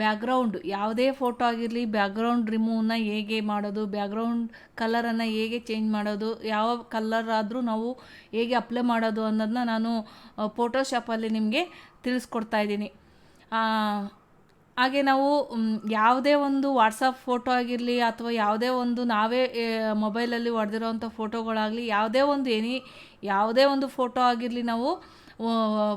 Background, ಯಾವುದೇ photo ಆಗಿರಲಿ, background ರಿಮೂವ್ನ ಹೇಗೆ ಮಾಡೋದು, ಬ್ಯಾಕ್ಗ್ರೌಂಡ್ ಕಲರನ್ನು ಹೇಗೆ ಚೇಂಜ್ ಮಾಡೋದು, ಯಾವ ಕಲರ್ ಆದರೂ ನಾವು ಹೇಗೆ ಅಪ್ಲೈ ಮಾಡೋದು ಅನ್ನೋದನ್ನ ನಾನು ಫೋಟೋಶಾಪಲ್ಲಿ ನಿಮಗೆ ತಿಳಿಸ್ಕೊಡ್ತಾ ಇದ್ದೀನಿ. ಹಾಗೆ ನಾವು ಯಾವುದೇ ಒಂದು ವಾಟ್ಸಪ್ ಫೋಟೋ ಆಗಿರಲಿ ಅಥವಾ ಯಾವುದೇ ಒಂದು ನಾವೇ ಮೊಬೈಲಲ್ಲಿ ಹೊಡೆದಿರೋವಂಥ ಫೋಟೋಗಳಾಗಲಿ, ಯಾವುದೇ ಒಂದು ಎನಿ, ಯಾವುದೇ ಒಂದು ಫೋಟೋ ಆಗಿರಲಿ ನಾವು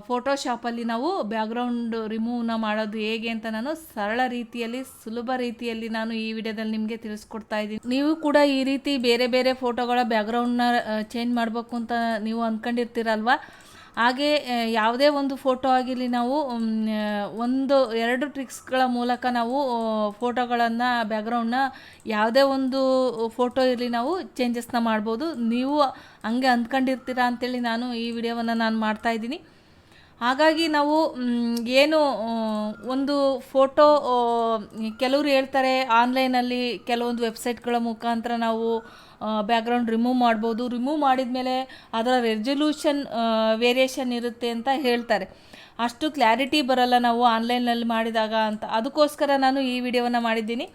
ಫೋಟೋಶಾಪಲ್ಲಿ ನಾವು ಬ್ಯಾಕ್ಗ್ರೌಂಡ್ ರಿಮೂವ್ನ ಮಾಡೋದು ಹೇಗೆ ಅಂತ ನಾನು ಸರಳ ರೀತಿಯಲ್ಲಿ, ಸುಲಭ ರೀತಿಯಲ್ಲಿ ನಾನು ಈ ವಿಡಿಯೋದಲ್ಲಿ ನಿಮಗೆ ತಿಳಿಸ್ಕೊಡ್ತಾ ಇದ್ದೀನಿ. ನೀವು ಕೂಡ ಈ ರೀತಿ ಬೇರೆ ಬೇರೆ ಫೋಟೋಗಳ ಬ್ಯಾಕ್ಗ್ರೌಂಡ್ನ ಚೇಂಜ್ ಮಾಡಬೇಕು ಅಂತ ನೀವು ಅಂದ್ಕೊಂಡಿರ್ತೀರಲ್ವ ಹಾಗೆ ಯಾವುದೇ ಒಂದು ಫೋಟೋ ಆಗಿರಲಿ ನಾವು ಒಂದು, ಎರಡು ಟ್ರಿಕ್ಸ್ಗಳ ಮೂಲಕ ನಾವು ಫೋಟೋಗಳನ್ನು ಬ್ಯಾಕ್ಗ್ರೌಂಡ್ನ ಯಾವುದೇ ಒಂದು ಫೋಟೋ ಇರಲಿ ನಾವು ಚೇಂಜಸ್ನ ಮಾಡ್ಬೋದು. ನೀವು ಹಂಗೆ ಅಂದ್ಕೊಂಡಿರ್ತೀರಾ ಅಂತೇಳಿ ನಾನು ಈ ವಿಡಿಯೋವನ್ನು ನಾನು ಮಾಡ್ತಾ ಇದ್ದೀನಿ. ಹಾಗಾಗಿ ನಾವು ಏನು ಒಂದು ಫೋಟೋ ಕೆಲವರು ಹೇಳ್ತಾರೆ, ಆನ್ಲೈನಲ್ಲಿ ಕೆಲವೊಂದು ವೆಬ್ಸೈಟ್ಗಳ ಮುಖಾಂತರ ನಾವು ಬ್ಯಾಕ್ಗ್ರೌಂಡ್ ರಿಮೂವ್ ಮಾಡ್ಬೋದು. ರಿಮೂವ್ ಮಾಡಿದ ಮೇಲೆ ಅದರ ರೆಸೊಲ್ಯೂಷನ್ ವೇರಿಯೇಷನ್ ಇರುತ್ತೆ ಅಂತ ಹೇಳ್ತಾರೆ. ಅಷ್ಟು ಕ್ಲಾರಿಟಿ ಬರಲ್ಲ ನಾವು ಆನ್ಲೈನಲ್ಲಿ ಮಾಡಿದಾಗ ಅಂತ. ಅದಕ್ಕೋಸ್ಕರ ನಾನು ಈ ವಿಡಿಯೋವನ್ನು ಮಾಡಿದ್ದೀನಿ.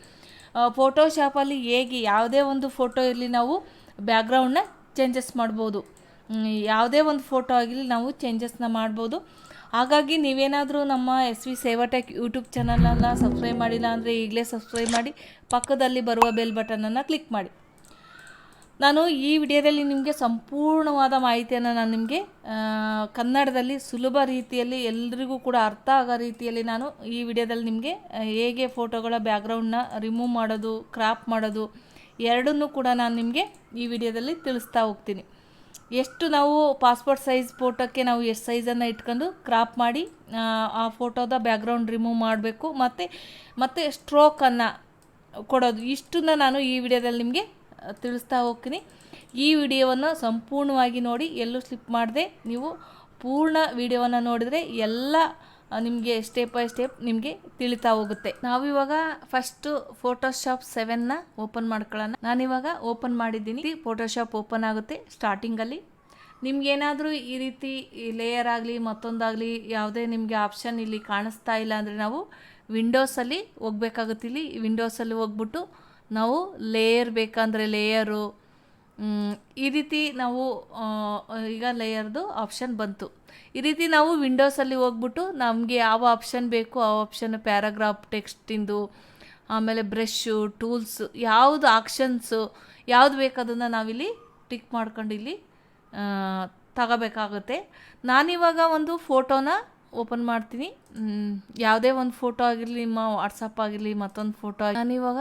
ಫೋಟೋಶಾಪಲ್ಲಿ ಹೇಗೆ ಯಾವುದೇ ಒಂದು ಫೋಟೋ ಇರಲಿ ನಾವು ಬ್ಯಾಕ್ಗ್ರೌಂಡ್ನ ಚೇಂಜಸ್ ಮಾಡ್ಬೋದು. ಯಾವುದೇ ಒಂದು ಫೋಟೋ ಆಗಿರಲಿ ನಾವು ಚೇಂಜಸ್ನ ಮಾಡ್ಬೋದು. ಹಾಗಾಗಿ ನೀವೇನಾದರೂ ನಮ್ಮ ಎಸ್ ವಿ ಸೇವಾಟೆಕ್ ಯೂಟ್ಯೂಬ್ ಚಾನಲನ್ನು ಸಬ್ಸ್ಕ್ರೈಬ್ ಮಾಡಿಲ್ಲ ಅಂದರೆ ಈಗಲೇ ಸಬ್ಸ್ಕ್ರೈಬ್ ಮಾಡಿ, ಪಕ್ಕದಲ್ಲಿ ಬರುವ ಬೆಲ್ ಬಟನನ್ನು ಕ್ಲಿಕ್ ಮಾಡಿ. ನಾನು ಈ ವಿಡಿಯೋದಲ್ಲಿ ನಿಮಗೆ ಸಂಪೂರ್ಣವಾದ ಮಾಹಿತಿಯನ್ನು ನಾನು ನಿಮಗೆ ಕನ್ನಡದಲ್ಲಿ ಸುಲಭ ರೀತಿಯಲ್ಲಿ ಎಲ್ರಿಗೂ ಕೂಡ ಅರ್ಥ ಆಗೋ ರೀತಿಯಲ್ಲಿ ನಾನು ಈ ವಿಡಿಯೋದಲ್ಲಿ ನಿಮಗೆ ಹೇಗೆ ಫೋಟೋಗಳ ಬ್ಯಾಕ್ಗ್ರೌಂಡ್ನ ರಿಮೂವ್ ಮಾಡೋದು ಕ್ರಾಪ್ ಮಾಡೋದು, ಎರಡನ್ನೂ ಕೂಡ ನಾನು ನಿಮಗೆ ಈ ವಿಡಿಯೋದಲ್ಲಿ ತಿಳಿಸ್ತಾ ಹೋಗ್ತೀನಿ. ಎಷ್ಟು ನಾವು ಪಾಸ್ಪೋರ್ಟ್ ಸೈಜ್ ಫೋಟೋಕ್ಕೆ ನಾವು ಎಷ್ಟು ಸೈಜನ್ನು ಇಟ್ಕೊಂಡು ಕ್ರಾಪ್ ಮಾಡಿ ಆ, ಫೋಟೋದ ಬ್ಯಾಕ್ಗ್ರೌಂಡ್ ರಿಮೂವ್ ಮಾಡಬೇಕು. ಮತ್ತು ಮತ್ತು ಸ್ಟ್ರೋಕನ್ನು ಕೊಡೋದು. ಇಷ್ಟನ್ನ ನಾನು ಈ ವಿಡಿಯೋದಲ್ಲಿ ನಿಮಗೆ ತಿಳಿಸ್ತಾ ಹೋಗ್ತೀನಿ. ಈ ವಿಡಿಯೋವನ್ನು ಸಂಪೂರ್ಣವಾಗಿ ನೋಡಿ ಎಲ್ಲೂ ಸ್ಲಿಪ್ ಮಾಡದೆ. ನೀವು ಪೂರ್ಣ ವಿಡಿಯೋವನ್ನು ನೋಡಿದರೆ ಎಲ್ಲ ನಿಮಗೆ ಸ್ಟೆಪ್ ಬೈ ಸ್ಟೆಪ್ ನಿಮಗೆ ತಿಳಿತಾ ಹೋಗುತ್ತೆ. ನಾವಿವಾಗ ಫಸ್ಟ್ ಫೋಟೋಶಾಪ್ ಸೆವೆನ್ನ ಓಪನ್ ಮಾಡ್ಕೊಳ್ಳೋಣ. ನಾನಿವಾಗ ಓಪನ್ ಮಾಡಿದ್ದೀನಿ. ಫೋಟೋಶಾಪ್ ಓಪನ್ ಆಗುತ್ತೆ ಸ್ಟಾರ್ಟಿಂಗಲ್ಲಿ ನಿಮ್ಗೇನಾದರೂ ಈ ರೀತಿ ಲೇಯರ್ ಆಗಲಿ, ಮತ್ತೊಂದಾಗಲಿ ಯಾವುದೇ ನಿಮಗೆ ಆಪ್ಷನ್ ಇಲ್ಲಿ ಕಾಣಿಸ್ತಾ ಇಲ್ಲ ಅಂದರೆ ನಾವು ವಿಂಡೋಸಲ್ಲಿ ಹೋಗ್ಬೇಕಾಗುತ್ತೆ ಇಲ್ಲಿ. ವಿಂಡೋಸಲ್ಲಿ ಹೋಗ್ಬಿಟ್ಟು ನಾವು ಲೇಯರ್ ಬೇಕಂದರೆ ಲೇಯರು ಈ ರೀತಿ ನಾವು ಈಗ ಲೇಯರ್ದು ಆಪ್ಷನ್ ಬಂತು. ಈ ರೀತಿ ನಾವು ವಿಂಡೋಸಲ್ಲಿ ಹೋಗ್ಬಿಟ್ಟು ನಮಗೆ ಯಾವ ಆಪ್ಷನ್ ಬೇಕು, ಆ ಆಪ್ಷನ್ ಪ್ಯಾರಾಗ್ರಾಫ್ ಟೆಕ್ಸ್ಟಿಂದು ಆಮೇಲೆ ಬ್ರಷ್ಷು ಟೂಲ್ಸು ಯಾವುದು ಆಕ್ಷನ್ಸು ಯಾವುದು ಬೇಕು ಅದನ್ನು ನಾವಿಲ್ಲಿ ಟಿಕ್ ಮಾಡ್ಕೊಂಡು ಇಲ್ಲಿ ತಗೋಬೇಕಾಗುತ್ತೆ. ನಾನಿವಾಗ ಒಂದು ಫೋಟೋನ ಓಪನ್ ಮಾಡ್ತೀನಿ. ಯಾವುದೇ ಒಂದು ಫೋಟೋ ಆಗಿರಲಿ ನಿಮ್ಮ ವಾಟ್ಸಪ್ ಆಗಿರಲಿ, ಮತ್ತೊಂದು ಫೋಟೋ ನಾನಿವಾಗ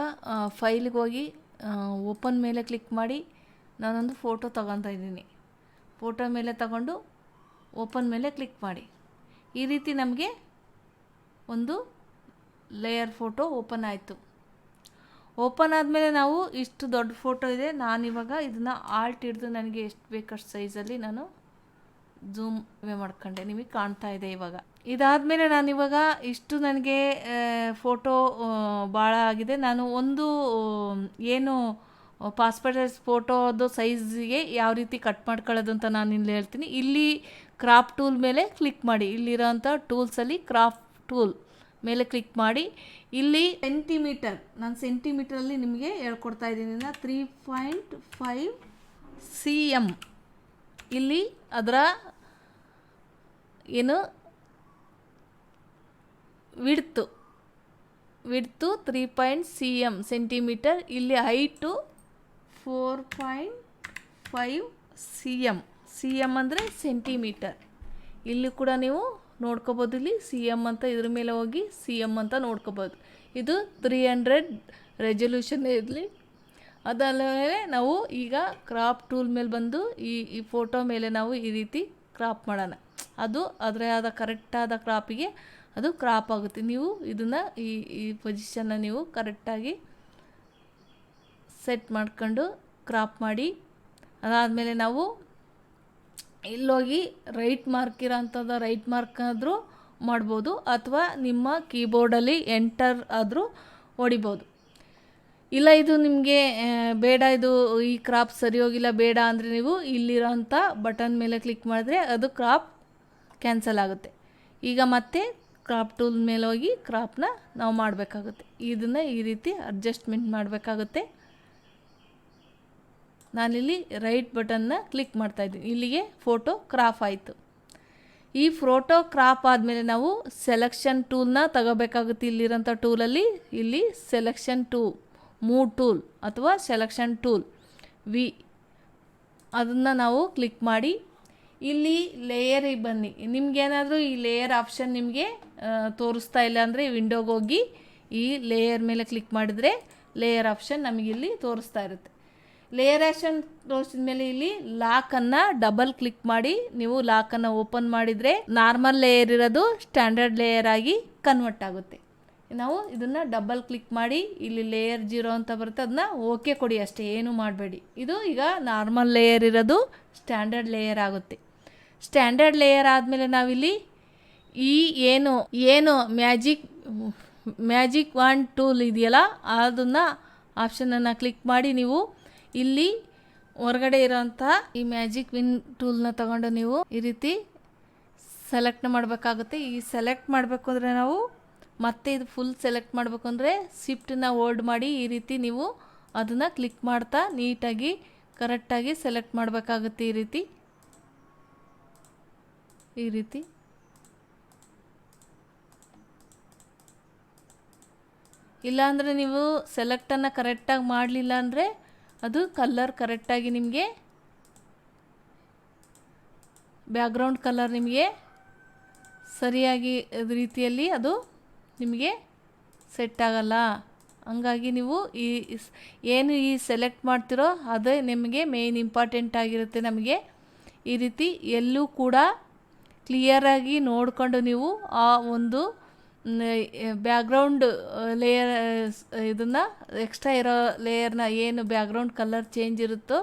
ಫೈಲಿಗೆ ಹೋಗಿ ಓಪನ್ ಮೇಲೆ ಕ್ಲಿಕ್ ಮಾಡಿ ನಾನೊಂದು ಫೋಟೋ ತಗೊತಾ ಇದ್ದೀನಿ. ಫೋಟೋ ಮೇಲೆ ತಗೊಂಡು ಓಪನ್ ಮೇಲೆ ಕ್ಲಿಕ್ ಮಾಡಿ. ಈ ರೀತಿ ನಮಗೆ ಒಂದು ಲೇಯರ್ ಫೋಟೋ ಓಪನ್ ಆಯಿತು. ಓಪನ್ ಆದಮೇಲೆ ನಾವು ಇಷ್ಟು ದೊಡ್ಡ ಫೋಟೋ ಇದೆ. ನಾನಿವಾಗ ಇದನ್ನು ಆಲ್ಟ್ ಹಿಡಿದು ನನಗೆ ಎಷ್ಟು ಬೇಕಷ್ಟು ಸೈಜಲ್ಲಿ ನಾನು ಝೂಮ್ ಮಾಡ್ಕೊಂಡೆ. ನಿಮಗೆ ಕಾಣ್ತಾ ಇದೆ ಇವಾಗ. ಇದಾದಮೇಲೆ ನಾನಿವಾಗ ಇಷ್ಟು ನನಗೆ ಫೋಟೋ ಭಾಳ ಆಗಿದೆ. ನಾನು ಒಂದು ಏನು ಪಾಸ್ಪೋರ್ಟ್ ಸೈಜ್ ಫೋಟೋದು ಸೈಜಿಗೆ ಯಾವ ರೀತಿ ಕಟ್ ಮಾಡ್ಕೊಳ್ಳೋದು ಅಂತ ನಾನು ಇಲ್ಲಿ ಹೇಳ್ತೀನಿ. ಇಲ್ಲಿ ಕ್ರಾಪ್ ಟೂಲ್ ಮೇಲೆ ಕ್ಲಿಕ್ ಮಾಡಿ. ಇಲ್ಲಿರೋಂಥ ಟೂಲ್ಸಲ್ಲಿ ಕ್ರಾಪ್ ಟೂಲ್ ಮೇಲೆ ಕ್ಲಿಕ್ ಮಾಡಿ. ಇಲ್ಲಿ ಸೆಂಟಿಮೀಟರ್ ನಾನು ಸೆಂಟಿಮೀಟರಲ್ಲಿ ನಿಮಗೆ ಹೇಳ್ಕೊಡ್ತಾ ಇದ್ದೀನಿ. Three point five C M ಇಲ್ಲಿ ಅದರ ಏನು width width three point C M centimetre ಇಲ್ಲಿ height four point five C M C M ಅಂದರೆ ಸೆಂಟಿಮೀಟರ್ ಇಲ್ಲಿ ಕೂಡ ನೀವು ನೋಡ್ಕೋಬೋದು ಇಲ್ಲಿ ಸಿ ಎಂ ಅಂತ ಇದ್ರ ಮೇಲೆ ಹೋಗಿ ಸಿ ಎಂ ಅಂತ ನೋಡ್ಕೋಬೋದು. ಇದು ತ್ರೀ ಹಂಡ್ರೆಡ್ ರೆಸೊಲ್ಯೂಷನ್ ಇರಲಿ. ಅದಾದಮೇಲೆ ನಾವು ಈಗ ಕ್ರಾಪ್ ಟೂಲ್ ಮೇಲೆ ಬಂದು ಈ ಈ ಫೋಟೋ ಮೇಲೆ ನಾವು ಈ ರೀತಿ ಕ್ರಾಪ್ ಮಾಡೋಣ. ಅದು ಅದರೇ ಆದ ಕರೆಕ್ಟಾದ ಕ್ರಾಪಿಗೆ ಅದು ಕ್ರಾಪ್ ಆಗುತ್ತೆ. ನೀವು ಇದನ್ನು ಈ ಈ ಪೊಸಿಷನ್ನ ನೀವು ಕರೆಕ್ಟಾಗಿ ಸೆಟ್ ಮಾಡ್ಕೊಂಡು ಕ್ರಾಪ್ ಮಾಡಿ, ಅದಾದಮೇಲೆ ನಾವು ಇಲ್ಲೋಗಿ ರೈಟ್ ಮಾರ್ಕ್ ಇರೋಂಥದ್ದು ರೈಟ್ ಮಾರ್ಕ್ ಆದರೂ ಮಾಡ್ಬೋದು, ಅಥವಾ ನಿಮ್ಮ ಕೀಬೋರ್ಡಲ್ಲಿ ಎಂಟರ್ ಆದರೂ ಹೊಡಿಬೋದು. ಇಲ್ಲ ಇದು ನಿಮಗೆ ಬೇಡ ಇದು ಈ ಕ್ರಾಪ್ ಸರಿ ಹೋಗಿಲ್ಲ ಬೇಡ ಅಂದರೆ ನೀವು ಇಲ್ಲಿರೋಂಥ ಬಟನ್ ಮೇಲೆ ಕ್ಲಿಕ್ ಮಾಡಿದ್ರೆ ಅದು ಕ್ರಾಪ್ ಕ್ಯಾನ್ಸಲ್ ಆಗುತ್ತೆ. ಈಗ ಮತ್ತೆ ಕ್ರಾಪ್ ಟೂಲ್ ಮೇಲೆ ಹೋಗಿ ಕ್ರಾಪ್ನ ನಾವು ಮಾಡಬೇಕಾಗುತ್ತೆ. ಇದನ್ನು ಈ ರೀತಿ ಅಡ್ಜಸ್ಟ್ಮೆಂಟ್ ಮಾಡಬೇಕಾಗುತ್ತೆ. ನಾನಿಲ್ಲಿ ರೈಟ್ ಬಟನ್ನ ಕ್ಲಿಕ್ ಮಾಡ್ತಾಯಿದ್ದೀನಿ ಇಲ್ಲಿಗೆ ಫೋಟೋ ಕ್ರಾಪ್ ಆಯಿತು. ಈ ಫೋಟೋ ಕ್ರಾಪ್ ಆದಮೇಲೆ ನಾವು ಸೆಲೆಕ್ಷನ್ ಟೂಲ್ನ ತಗೋಬೇಕಾಗುತ್ತೆ ಇಲ್ಲಿರೋಂಥ ಟೂಲಲ್ಲಿ ಇಲ್ಲಿ ಸೆಲೆಕ್ಷನ್ ಟೂ ಮೂವ್ ಟೂಲ್ ಅಥವಾ ಸೆಲೆಕ್ಷನ್ ಟೂಲ್ ವಿ ಅದನ್ನು ನಾವು ಕ್ಲಿಕ್ ಮಾಡಿ. ಇಲ್ಲಿ ಲೇಯರಿಗೆ ಬನ್ನಿ. ನಿಮಗೇನಾದರೂ ಈ ಲೇಯರ್ ಆಪ್ಷನ್ ನಿಮಗೆ ತೋರಿಸ್ತಾ ಇಲ್ಲ ಅಂದರೆ ವಿಂಡೋಗೆ ಹೋಗಿ ಈ ಲೇಯರ್ ಮೇಲೆ ಕ್ಲಿಕ್ ಮಾಡಿದರೆ ಲೇಯರ್ ಆಪ್ಷನ್ ನಮಗಿಲ್ಲಿ ತೋರಿಸ್ತಾ ಇರುತ್ತೆ. ಲೇಯರ್ ಆ್ಯಕ್ಷನ್ ತೋರಿಸಿದ ಮೇಲೆ ಇಲ್ಲಿ ಲಾಕನ್ನು ಡಬಲ್ ಕ್ಲಿಕ್ ಮಾಡಿ ನೀವು ಲಾಕನ್ನು ಓಪನ್ ಮಾಡಿದರೆ ನಾರ್ಮಲ್ ಲೇಯರ್ ಇರೋದು ಸ್ಟ್ಯಾಂಡರ್ಡ್ ಲೇಯರ್ ಆಗಿ ಕನ್ವರ್ಟ್ ಆಗುತ್ತೆ. ನಾವು ಇದನ್ನು ಡಬಲ್ ಕ್ಲಿಕ್ ಮಾಡಿ ಇಲ್ಲಿ ಲೇಯರ್ ಜೀರೋ ಅಂತ ಬರುತ್ತೆ ಅದನ್ನ ಓಕೆ ಕೊಡಿ, ಅಷ್ಟೇ ಏನು ಮಾಡಬೇಡಿ. ಇದು ಈಗ ನಾರ್ಮಲ್ ಲೇಯರ್ ಇರೋದು ಸ್ಟ್ಯಾಂಡರ್ಡ್ ಲೇಯರ್ ಆಗುತ್ತೆ. ಸ್ಟ್ಯಾಂಡರ್ಡ್ ಲೇಯರ್ ಆದಮೇಲೆ ನಾವಿಲ್ಲಿ ಈ ಏನು ಏನು ಮ್ಯಾಜಿಕ್ ಮ್ಯಾಜಿಕ್ ವಾನ್ ಟೂಲ್ ಇದೆಯಲ್ಲ, ಅದನ್ನು ಆಪ್ಷನನ್ನು ಕ್ಲಿಕ್ ಮಾಡಿ ನೀವು ಇಲ್ಲಿ ಹೊರಗಡೆ ಇರೋಂತಹ ಈ ಮ್ಯಾಜಿಕ್ ವಿನ್ ಟೂಲ್ನ ತಗೊಂಡು ನೀವು ಈ ರೀತಿ ಸೆಲೆಕ್ಟ್ ಮಾಡಬೇಕಾಗುತ್ತೆ. ಈ ಸೆಲೆಕ್ಟ್ ಮಾಡಬೇಕು ಅಂದರೆ ನಾವು ಮತ್ತೆ ಇದು ಫುಲ್ ಸೆಲೆಕ್ಟ್ ಮಾಡಬೇಕು ಅಂದರೆ ಶಿಫ್ಟನ್ನ ಹೋಲ್ಡ್ ಮಾಡಿ ಈ ರೀತಿ ನೀವು ಅದನ್ನು ಕ್ಲಿಕ್ ಮಾಡ್ತಾ ನೀಟಾಗಿ, ಕರೆಕ್ಟಾಗಿ ಸೆಲೆಕ್ಟ್ ಮಾಡಬೇಕಾಗುತ್ತೆ ಈ ರೀತಿ. ಈ ರೀತಿ. ಇಲ್ಲಾಂದರೆ ನೀವು ಸೆಲೆಕ್ಟನ್ನು ಕರೆಕ್ಟಾಗಿ ಮಾಡಲಿಲ್ಲ ಅಂದರೆ ಅದು ಕಲ್ಲರ್ ಕರೆಕ್ಟಾಗಿ ನಿಮಗೆ ಬ್ಯಾಕ್ಗ್ರೌಂಡ್ ಕಲರ್ ನಿಮಗೆ ಸರಿಯಾಗಿ ರೀತಿಯಲ್ಲಿ ಅದು ನಿಮಗೆ ಸೆಟ್ ಆಗಲ್ಲ. ಹಂಗಾಗಿ ನೀವು ಈ ಏನು ಈ ಸೆಲೆಕ್ಟ್ ಮಾಡ್ತಿರೋ ಅದೇ ನಿಮಗೆ ಮೇಯ್ನ್ ಇಂಪಾರ್ಟೆಂಟ್ ಆಗಿರುತ್ತೆ ನಮಗೆ. ಈ ರೀತಿ ಎಲ್ಲೂ ಕೂಡ ಕ್ಲಿಯರಾಗಿ ನೋಡಿಕೊಂಡು ನೀವು ಆ ಒಂದು ಬ್ಯಾಕ್ಗ್ರೌಂಡ್ ಲೇಯರ್ ಇದನ್ನು ಎಕ್ಸ್ಟ್ರಾ ಇರೋ ಲೇಯರ್ನ ಏನು ಬ್ಯಾಕ್ಗ್ರೌಂಡ್ ಕಲರ್ ಚೇಂಜ್ ಇರುತ್ತೋ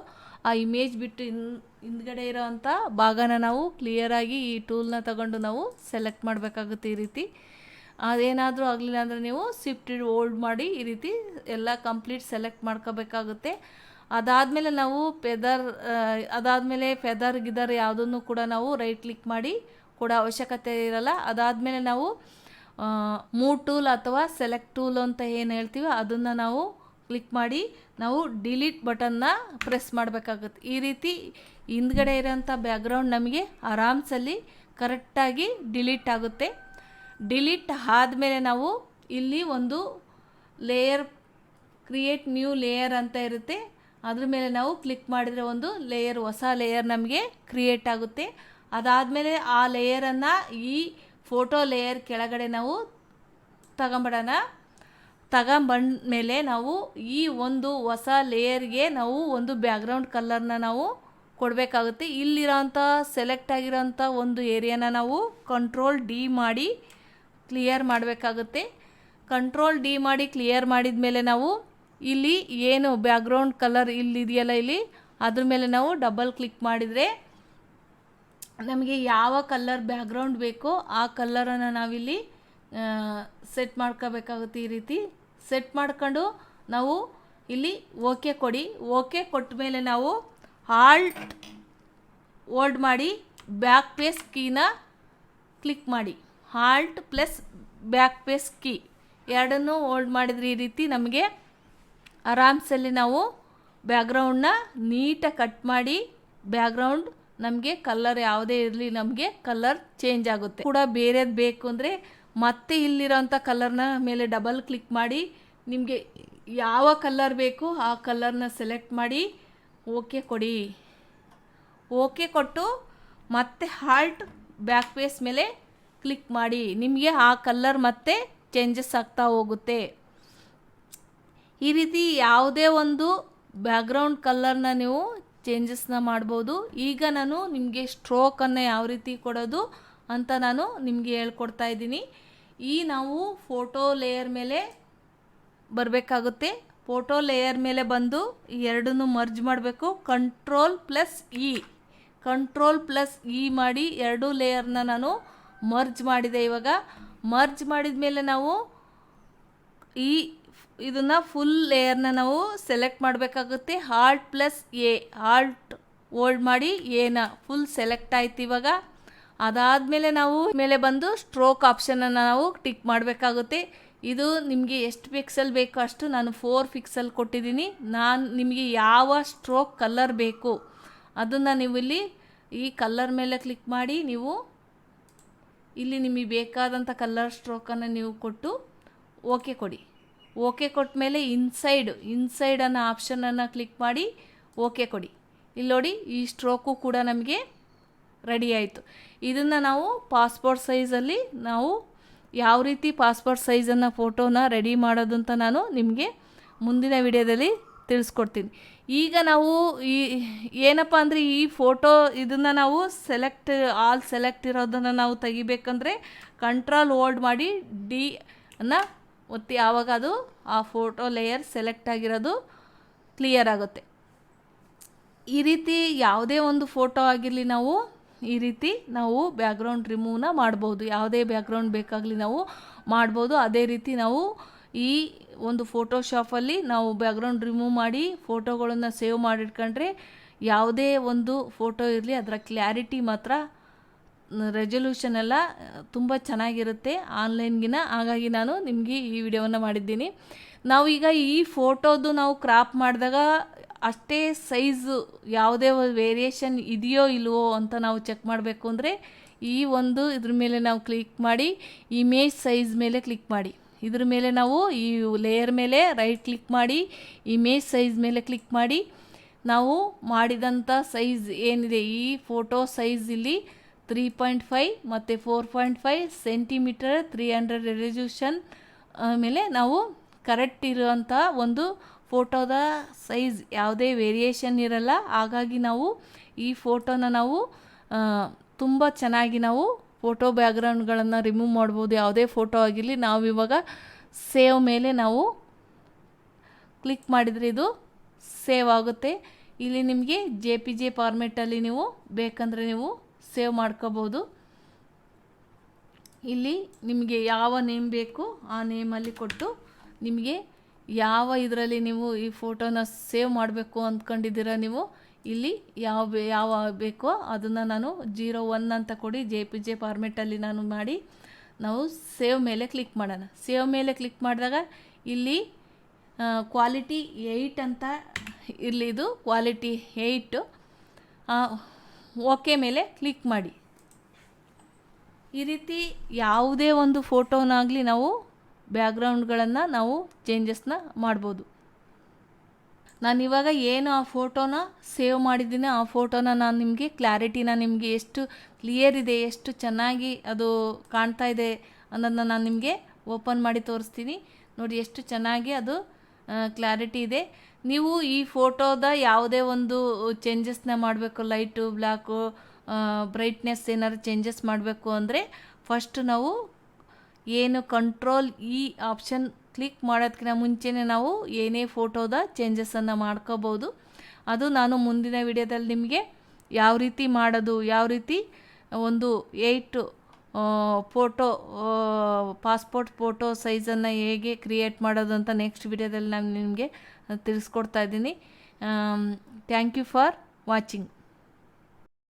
ಆ ಇಮೇಜ್ ಬಿಟ್ಟು ಇನ್, ಹಿಂದ್ಗಡೆ ಇರೋ ಅಂಥ ಭಾಗನ ನಾವು ಕ್ಲಿಯರಾಗಿ ಈ ಟೂಲ್ನ ತಗೊಂಡು ನಾವು ಸೆಲೆಕ್ಟ್ ಮಾಡಬೇಕಾಗುತ್ತೆ ಈ ರೀತಿ. ಅದೇನಾದರೂ ಆಗಲಿಲ್ಲ ಅಂದರೆ ನೀವು ಸ್ವಿಫ್ಟ್ ಹೋಲ್ಡ್ ಮಾಡಿ ಈ ರೀತಿ ಎಲ್ಲ ಕಂಪ್ಲೀಟ್ ಸೆಲೆಕ್ಟ್ ಮಾಡ್ಕೋಬೇಕಾಗುತ್ತೆ. ಅದಾದಮೇಲೆ ನಾವು ಫೆದರ್ ಅದಾದಮೇಲೆ ಫೆದರ್ ಗಿದರ್ ಯಾವುದನ್ನು ಕೂಡ ನಾವು ರೈಟ್ ಕ್ಲಿಕ್ ಮಾಡಿ ಕೂಡ ಅವಶ್ಯಕತೆ ಇರಲ್ಲ. ಅದಾದಮೇಲೆ ನಾವು ಮೂವ್ ಟೂಲ್ ಅಥವಾ ಸೆಲೆಕ್ಟ್ ಟೂಲ್ ಅಂತ ಏನು ಹೇಳ್ತೀವಿ ಅದನ್ನು ನಾವು ಕ್ಲಿಕ್ ಮಾಡಿ ನಾವು ಡಿಲೀಟ್ ಬಟನ್ನ ಪ್ರೆಸ್ ಮಾಡಬೇಕಾಗುತ್ತೆ. ಈ ರೀತಿ ಹಿಂದ್ಗಡೆ ಇರೋಂಥ ಬ್ಯಾಕ್ಗ್ರೌಂಡ್ ನಮಗೆ ಆರಾಮ್ಸಲ್ಲಿ ಕರೆಕ್ಟಾಗಿ ಡಿಲೀಟ್ ಆಗುತ್ತೆ. ಡಿಲೀಟ್ ಆದಮೇಲೆ ನಾವು ಇಲ್ಲಿ ಒಂದು ಲೇಯರ್ ಕ್ರಿಯೇಟ್ ನ್ಯೂ ಲೇಯರ್ ಅಂತ ಇರುತ್ತೆ. ಅದ್ರ ಮೇಲೆ ನಾವು ಕ್ಲಿಕ್ ಮಾಡಿದರೆ ಒಂದು ಲೇಯರ್ ಹೊಸ ಲೇಯರ್ ನಮಗೆ ಕ್ರಿಯೇಟ್ ಆಗುತ್ತೆ. ಅದಾದಮೇಲೆ ಆ ಲೇಯರನ್ನು ಈ ಫೋಟೋ ಲೇಯರ್ ಕೆಳಗಡೆ ನಾವು ತಗೊಂಬಿಡೋಣ. ತಗೊಂಬಂದ ಮೇಲೆ ನಾವು ಈ ಒಂದು ಹೊಸ ಲೇಯರ್ಗೆ ನಾವು ಒಂದು ಬ್ಯಾಕ್ಗ್ರೌಂಡ್ ಕಲರ್ನ ನಾವು ಕೊಡಬೇಕಾಗುತ್ತೆ. ಇಲ್ಲಿರೋಂಥ ಸೆಲೆಕ್ಟ್ ಆಗಿರೋಂಥ ಒಂದು ಏರಿಯಾನ ನಾವು ಕಂಟ್ರೋಲ್ ಡಿ ಮಾಡಿ ಕ್ಲಿಯರ್ ಮಾಡಬೇಕಾಗುತ್ತೆ. ಕಂಟ್ರೋಲ್ ಡಿ ಮಾಡಿ ಕ್ಲಿಯರ್ ಮಾಡಿದ ಮೇಲೆ ನಾವು ಇಲ್ಲಿ ಏನು ಬ್ಯಾಕ್ಗ್ರೌಂಡ್ ಕಲರ್ ಇಲ್ಲಿದೆಯಲ್ಲ ಇಲ್ಲಿ, ಅದ್ರ ಮೇಲೆ ನಾವು ಡಬಲ್ ಕ್ಲಿಕ್ ಮಾಡಿದರೆ ನಮಗೆ ಯಾವ ಕಲ್ಲರ್ ಬ್ಯಾಕ್ಗ್ರೌಂಡ್ ಬೇಕೋ ಆ ಕಲ್ಲರನ್ನು ನಾವಿಲ್ಲಿ ಸೆಟ್ ಮಾಡ್ಕೋಬೇಕಾಗುತ್ತೆ ಈ ರೀತಿ. ಸೆಟ್ ಮಾಡ್ಕೊಂಡು ನಾವು ಇಲ್ಲಿ ಓಕೆ ಕೊಡಿ. ಓಕೆ ಕೊಟ್ಟ ಮೇಲೆ ನಾವು ಆಲ್ಟ್ ಓಲ್ಡ್ ಮಾಡಿ ಬ್ಯಾಕ್ ಪೇಸ್ ಕೀನ ಕ್ಲಿಕ್ ಮಾಡಿ. Halt plus backspace key ಎರಡನ್ನೂ ಓಲ್ಡ್ ಮಾಡಿದ್ರೆ ಈ ರೀತಿ ನಮಗೆ ಆರಾಮ್ಸಲ್ಲಿ ನಾವು ಬ್ಯಾಕ್ಗ್ರೌಂಡ್ನ ನೀಟಾಗಿ ಕಟ್ ಮಾಡಿ ಬ್ಯಾಕ್ಗ್ರೌಂಡ್ ನಮಗೆ ಕಲರ್ ಯಾವುದೇ ಇರಲಿ ನಮಗೆ ಕಲರ್ ಚೇಂಜ್ ಆಗುತ್ತೆ. ಕೂಡ ಬೇರೆದು ಬೇಕು ಅಂದರೆ ಮತ್ತೆ ಇಲ್ಲಿರೋಂಥ ಕಲರ್ನ ಮೇಲೆ ಡಬಲ್ ಕ್ಲಿಕ್ ಮಾಡಿ ನಿಮಗೆ ಯಾವ ಕಲ್ಲರ್ ಬೇಕು ಆ ಕಲರ್ನ ಸೆಲೆಕ್ಟ್ ಮಾಡಿ ಓಕೆ ಕೊಡಿ. ಓಕೆ ಕೊಟ್ಟು ಮತ್ತೆ ಹಾಲ್ಟ್ ಬ್ಯಾಕ್ ಪೇಸ್ ಮೇಲೆ ಕ್ಲಿಕ್ ಮಾಡಿ. ನಿಮಗೆ ಆ ಕಲ್ಲರ್ ಮತ್ತೆ ಚೇಂಜಸ್ ಆಗ್ತಾ ಹೋಗುತ್ತೆ. ಈ ರೀತಿ ಯಾವುದೇ ಒಂದು ಬ್ಯಾಕ್ಗ್ರೌಂಡ್ ಕಲ್ಲರ್ನ ನೀವು ಚೇಂಜಸ್ನ ಮಾಡ್ಬೋದು. ಈಗ ನಾನು ನಿಮಗೆ ಸ್ಟ್ರೋಕನ್ನು ಯಾವ ರೀತಿ ಕೊಡೋದು ಅಂತ ನಾನು ನಿಮಗೆ ಹೇಳ್ಕೊಡ್ತಾ ಇದ್ದೀನಿ. ಈ ನಾವು ಫೋಟೋ ಲೇಯರ್ ಮೇಲೆ ಬರಬೇಕಾಗುತ್ತೆ. ಫೋಟೋ ಲೇಯರ್ ಮೇಲೆ ಬಂದು ಎರಡನ್ನು ಮರ್ಜ್ ಮಾಡಬೇಕು. Control plus E control plus E ಮಾಡಿ ಎರಡೂ ಲೇಯರ್ನ ನಾನು ಮರ್ಜ್ ಮಾಡಿದೆ ಇವಾಗ. ಮರ್ಜ್ ಮಾಡಿದ ಮೇಲೆ ನಾವು ಈ ಇದನ್ನು ಫುಲ್ ಲೇಯರ್ನ ನಾವು ಸೆಲೆಕ್ಟ್ ಮಾಡಬೇಕಾಗುತ್ತೆ. Alt plus A alt hold ಮಾಡಿ ಏನ ಫುಲ್ ಸೆಲೆಕ್ಟ್ ಆಯ್ತು ಇವಾಗ. ಅದಾದಮೇಲೆ ನಾವು ಮೇಲೆ ಬಂದು ಸ್ಟ್ರೋಕ್ ಆಪ್ಷನನ್ನು ನಾವು ಟಿಕ್ ಮಾಡಬೇಕಾಗುತ್ತೆ. ಇದು ನಿಮಗೆ ಎಷ್ಟು ಪಿಕ್ಸೆಲ್ ಬೇಕೋ ಅಷ್ಟು ನಾನು ಫೋರ್ ಪಿಕ್ಸೆಲ್ ಕೊಟ್ಟಿದ್ದೀನಿ. ನಾನು ನಿಮಗೆ ಯಾವ ಸ್ಟ್ರೋಕ್ ಕಲರ್ ಬೇಕು ಅದನ್ನು ನೀವು ಇಲ್ಲಿ ಈ ಕಲ್ಲರ್ ಮೇಲೆ ಕ್ಲಿಕ್ ಮಾಡಿ ನೀವು ಇಲ್ಲಿ ನಿಮಗೆ ಬೇಕಾದಂಥ ಕಲರ್ ಸ್ಟ್ರೋಕನ್ನು ನೀವು ಕೊಟ್ಟು ಓಕೆ ಕೊಡಿ. ಓಕೆ ಕೊಟ್ಟ ಮೇಲೆ ಇನ್ಸೈಡ್ ಇನ್ಸೈಡ್ ಅನ್ನೋ ಆಪ್ಷನನ್ನು ಕ್ಲಿಕ್ ಮಾಡಿ ಓಕೆ ಕೊಡಿ. ಇಲ್ಲಿ ನೋಡಿ, ಈ ಸ್ಟ್ರೋಕು ಕೂಡ ನಮಗೆ ರೆಡಿ ಆಯಿತು. ಇದನ್ನು ನಾವು ಪಾಸ್ಪೋರ್ಟ್ ಸೈಜಲ್ಲಿ ನಾವು ಯಾವ ರೀತಿ ಪಾಸ್ಪೋರ್ಟ್ ಸೈಜನ್ನು ಫೋಟೋನ ರೆಡಿ ಮಾಡೋದು ಅಂತ ನಾನು ನಿಮಗೆ ಮುಂದಿನ ವಿಡಿಯೋದಲ್ಲಿ ತಿಳಿಸ್ಕೊಡ್ತೀನಿ. ಈಗ ನಾವು ಈ, ಏನಪ್ಪ ಅಂದರೆ ಈ ಫೋಟೋ ಇದನ್ನು ನಾವು ಸೆಲೆಕ್ಟ್ ಆಲ್ ಸೆಲೆಕ್ಟ್ ಇರೋದನ್ನು ನಾವು ತೆಗಿಬೇಕಂದ್ರೆ ಕಂಟ್ರೋಲ್ ಹೋಲ್ಡ್ ಮಾಡಿ ಡಿ ಅನ್ನು ಒತ್ತಿ ಆವಾಗ ಅದು ಆ ಫೋಟೋ ಲೇಯರ್ ಸೆಲೆಕ್ಟ್ ಆಗಿರೋದು ಕ್ಲಿಯರ್ ಆಗುತ್ತೆ. ಈ ರೀತಿ ಯಾವುದೇ ಒಂದು ಫೋಟೋ ಆಗಿರಲಿ ನಾವು ಈ ರೀತಿ ನಾವು ಬ್ಯಾಕ್ಗ್ರೌಂಡ್ ರಿಮೂವ್ನ ಮಾಡ್ಬೋದು. ಯಾವುದೇ ಬ್ಯಾಕ್ಗ್ರೌಂಡ್ ಬೇಕಾಗಲಿ ನಾವು ಮಾಡ್ಬೋದು. ಅದೇ ರೀತಿ ನಾವು ಈ ಒಂದು ಫೋಟೋಶಾಪಲ್ಲಿ ನಾವು ಬ್ಯಾಕ್ಗ್ರೌಂಡ್ ರಿಮೂವ್ ಮಾಡಿ ಫೋಟೋಗಳನ್ನು ಸೇವ್ ಮಾಡಿಟ್ಕೊಂಡ್ರೆ ಯಾವುದೇ ಒಂದು ಫೋಟೋ ಇರಲಿ ಅದರ ಕ್ಲ್ಯಾರಿಟಿ ಮಾತ್ರ ರೆಸೊಲ್ಯೂಷನ್ ಎಲ್ಲ ತುಂಬ ಚೆನ್ನಾಗಿರುತ್ತೆ. ಆನ್ಲೈನ್ಗಿನ ಹಾಗಾಗಿ ನಾನು ನಿಮಗೆ ಈ ವಿಡಿಯೋವನ್ನು ಮಾಡಿದ್ದೀನಿ. ನಾವು ಈಗ ಈ ಫೋಟೋದು ನಾವು ಕ್ರಾಪ್ ಮಾಡಿದಾಗ ಅಷ್ಟೇ ಸೈಜು ಯಾವುದೇ ವೇರಿಯೇಷನ್ ಇದೆಯೋ ಇಲ್ವೋ ಅಂತ ನಾವು ಚೆಕ್ ಮಾಡಬೇಕು ಅಂದರೆ, ಈ ಒಂದು ಇದ್ರ ಮೇಲೆ ನಾವು ಕ್ಲಿಕ್ ಮಾಡಿ ಇಮೇಜ್ ಸೈಜ್ ಮೇಲೆ ಕ್ಲಿಕ್ ಮಾಡಿ. ಇದ್ರ ಮೇಲೆ ನಾವು ಈ ಲೇಯರ್ ಮೇಲೆ ರೈಟ್ ಕ್ಲಿಕ್ ಮಾಡಿ ಇಮೇಜ್ ಸೈಜ್ ಮೇಲೆ ಕ್ಲಿಕ್ ಮಾಡಿ, ನಾವು ಮಾಡಿದಂಥ ಸೈಜ್ ಏನಿದೆ, ಈ ಫೋಟೋ ಸೈಜ್ ಇಲ್ಲಿ ತ್ರೀ ಪಾಯಿಂಟ್ ಫೈ ಮತ್ತು four point five centimetre three hundred resolution ಆಮೇಲೆ ನಾವು ಕರೆಕ್ಟ್ ಇರುವಂಥ ಒಂದು ಫೋಟೋದ ಸೈಜ್ ಯಾವುದೇ ವೇರಿಯೇಷನ್ ಇರಲ್ಲ. ಹಾಗಾಗಿ ನಾವು ಈ ಫೋಟೋನ ನಾವು ತುಂಬ ಚೆನ್ನಾಗಿ ನಾವು ಫೋಟೋ ಬ್ಯಾಗ್ರೌಂಡ್ಗಳನ್ನು ರಿಮೂವ್ ಮಾಡ್ಬೋದು. ಯಾವುದೇ ಫೋಟೋ ಆಗಿರಲಿ, ನಾವು ಇವಾಗ ಸೇವ್ ಮೇಲೆ ನಾವು ಕ್ಲಿಕ್ ಮಾಡಿದರೆ ಇದು ಸೇವ್ ಆಗುತ್ತೆ. ಇಲ್ಲಿ ನಿಮಗೆ ಜೆ ಪಿ ಜೆ ಫಾರ್ಮೆಟಲ್ಲಿ ನೀವು ಬೇಕಂದರೆ ನೀವು ಸೇವ್ ಮಾಡ್ಕೋಬೋದು. ಇಲ್ಲಿ ನಿಮಗೆ ಯಾವ ನೇಮ್ ಬೇಕು ಆ ನೇಮಲ್ಲಿ ಕೊಟ್ಟು ನಿಮಗೆ ಯಾವ ಇದರಲ್ಲಿ ನೀವು ಈ ಫೋಟೋನ ಸೇವ್ ಮಾಡಬೇಕು ಅಂದ್ಕೊಂಡಿದ್ದೀರ ನೀವು, ಇಲ್ಲಿ ಯಾವ ಯಾವ ಬೇಕೋ ಅದನ್ನು ನಾನು ಜೀರೋ ಒನ್ ಅಂತ ಕೊಡಿ, ಜೆ ಪಿ ಜೆ ಫಾರ್ಮೆಟಲ್ಲಿ ನಾನು ಮಾಡಿ ನಾವು ಸೇವ್ ಮೇಲೆ ಕ್ಲಿಕ್ ಮಾಡೋಣ. ಸೇವ್ ಮೇಲೆ ಕ್ಲಿಕ್ ಮಾಡಿದಾಗ ಇಲ್ಲಿ ಕ್ವಾಲಿಟಿ ಏಯ್ಟ್ ಅಂತ ಇರಲಿ ಇದು ಕ್ವಾಲಿಟಿ ಏಯ್ಟು ಓಕೆ ಮೇಲೆ ಕ್ಲಿಕ್ ಮಾಡಿ. ಈ ರೀತಿ ಯಾವುದೇ ಒಂದು ಫೋಟೋನಾಗಲಿ ನಾವು ಬ್ಯಾಕ್ಗ್ರೌಂಡ್ಗಳನ್ನು ನಾವು ಚೇಂಜಸ್ನ ಮಾಡ್ಬೋದು. ನಾನು ಇವಾಗ ಏನು ಆ ಫೋಟೋನ ಸೇವ್ ಮಾಡಿದ್ದೀನಿ, ಆ ಫೋಟೋನ ನಾನು ನಿಮಗೆ ಕ್ಲಾರಿಟಿನ ನಿಮಗೆ ಎಷ್ಟು ಕ್ಲಿಯರ್ ಇದೆ, ಎಷ್ಟು ಚೆನ್ನಾಗಿ ಅದು ಕಾಣ್ತಾ ಇದೆ ಅನ್ನೋದನ್ನ ನಾನು ನಿಮಗೆ ಓಪನ್ ಮಾಡಿ ತೋರಿಸ್ತೀನಿ. ನೋಡಿ ಎಷ್ಟು ಚೆನ್ನಾಗಿ ಅದು ಕ್ಲಾರಿಟಿ ಇದೆ. ನೀವು ಈ ಫೋಟೋದ ಯಾವುದೇ ಒಂದು ಚೇಂಜಸ್ನ ಮಾಡಬೇಕು ಲೈಟು ಬ್ಲ್ಯಾಕು ಬ್ರೈಟ್ನೆಸ್ ಏನಾದ್ರು ಚೇಂಜಸ್ ಮಾಡಬೇಕು ಅಂದರೆ ಫಸ್ಟ್ ನಾವು ಏನು ಕಂಟ್ರೋಲ್ ಈ ಆಪ್ಷನ್ ಕ್ಲಿಕ್ ಮಾಡೋದಕ್ಕಿಂತ ಮುಂಚೆನೇ ನಾವು ಏನೇ ಫೋಟೋದ ಚೇಂಜಸನ್ನು ಮಾಡ್ಕೋಬೋದು ಅದು ನಾನು ಮುಂದಿನ ವಿಡಿಯೋದಲ್ಲಿ ನಿಮಗೆ ಯಾವ ರೀತಿ ಮಾಡೋದು, ಯಾವ ರೀತಿ ಒಂದು ಏಯ್ಟ್ ಫೋಟೋ ಪಾಸ್ಪೋರ್ಟ್ ಫೋಟೋ ಸೈಜನ್ನು ಹೇಗೆ ಕ್ರಿಯೇಟ್ ಮಾಡೋದು ಅಂತ ನೆಕ್ಸ್ಟ್ ವಿಡಿಯೋದಲ್ಲಿ ನಾನು ನಿಮಗೆ ತಿಳಿಸ್ಕೊಡ್ತಾ ಇದ್ದೀನಿ. Thank you for watching